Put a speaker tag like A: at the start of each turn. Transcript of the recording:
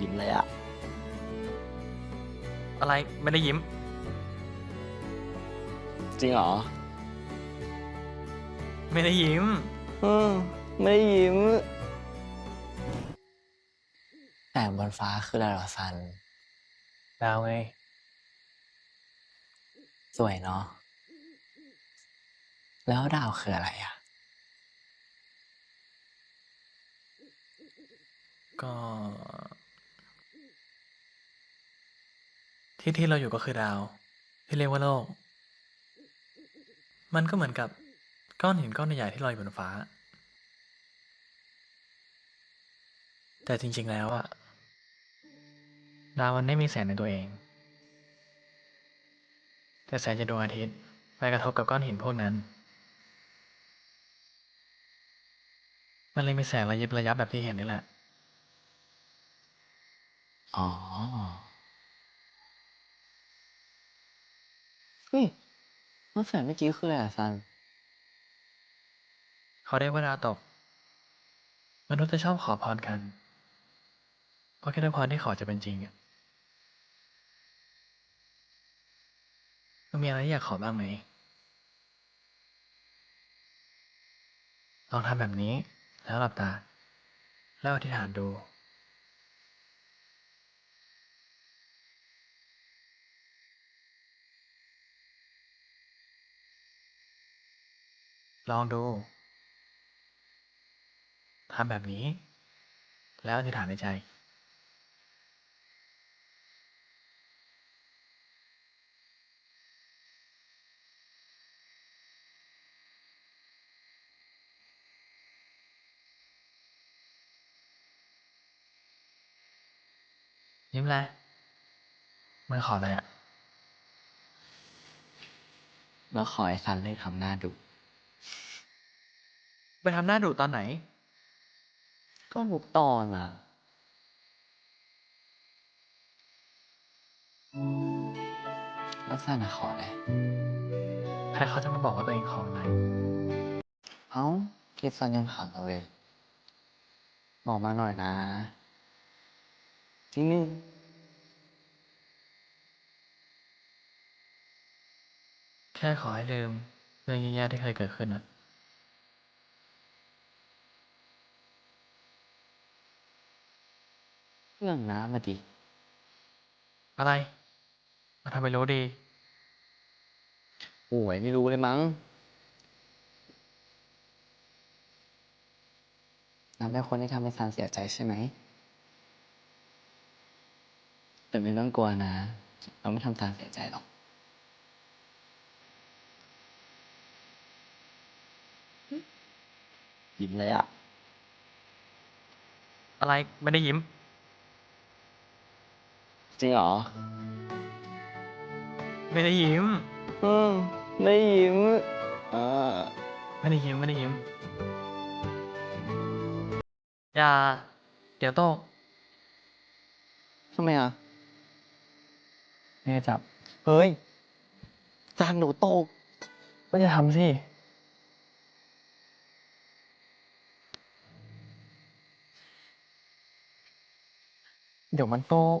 A: ยิ้มเลยอะ
B: อะไรไม่ได้ยิ้ม
A: จริงเหรอ
B: ไม่ได้ยิ้ม
A: อืมไม่ได้ยิ้ม แสงบนฟ้าคืออะไรเหรอซัน
B: ดาวไง
A: สวยเนาะ แล้วดาวคืออะไรอะ
B: ก็ ที่ที่เราอยู่ก็คือดาว ที่เรียกว่าโลก มันก็เหมือนกับก้อนหินก้อนใหญ่ที่ลอยอยู่บนฟ้า แต่จริง ๆ แล้วอะดาวมันไม่มีแสงในตัวเอง แต่แสงจากดวงอาทิตย์ไปกระทบกับก้อนหินพวกนั้น มันเลยมีแสงระยิบระยับแบบที่เห็นนี่แหละ
A: อ๋อ เฮ้ยแล้วแสงเมื่อกี้คืออะไรอะซัน
B: เขาเรียกว่าตก มนุษย์จะชอบขอพรกัน เพราะแค่พรที่ขอจะเป็นจริงอะมีอะไรที่อยากขอบ้างไหม ลองทำแบบนี้แล้วหลับตา แล้วอธิษฐานดู ลองดูทำแบบนี้ แล้วอธิษฐานในใจ ยิ้มเลยมือขออะไรอะ
A: แล้วขอให้ซันเลิกทำหน้าดุ
B: ไปทำหน้าดุตอนไหน
A: ก็ทุกตอนอะแล้วซันอะขออะไร
B: ใครเขาจะมาบอกว่าตัวเองขออะไร
A: เอ้าคิดซันยังถามเราเลย บอกมาหน่อยนะ จริงนี่
B: แค่ขอให้ลืมเรื่องแย่ๆที่เคยเกิดขึ้นอะ
A: เรื่องน้ำมาดิ
B: อะไรมาทำไปรู้ดี
A: โอ้ยไม่รู้เลยมั้ง น้ำเป็นคนที่ทำให้ซันเสียใจใช่ไหม แต่ไม่ต้องกลัวนะ เราไม่ทำซันเสียใจหรอก ยิ้มเลยอะ
B: อะไรไม่ได้ยิ้ม
A: จริงเหรอ
B: ไม่ได้ยิ้ม
A: อืมไม่ยิ้มอ่า
B: ไม่ได้ยิ้มไม่ได้ยิ้ม อย่า เดี๋ยวโตก
A: ทำไมอะ
B: นี่จับ
A: เฮ้ยจานหนูตก
B: ก็จะทำสิเดี๋ยวมันโตก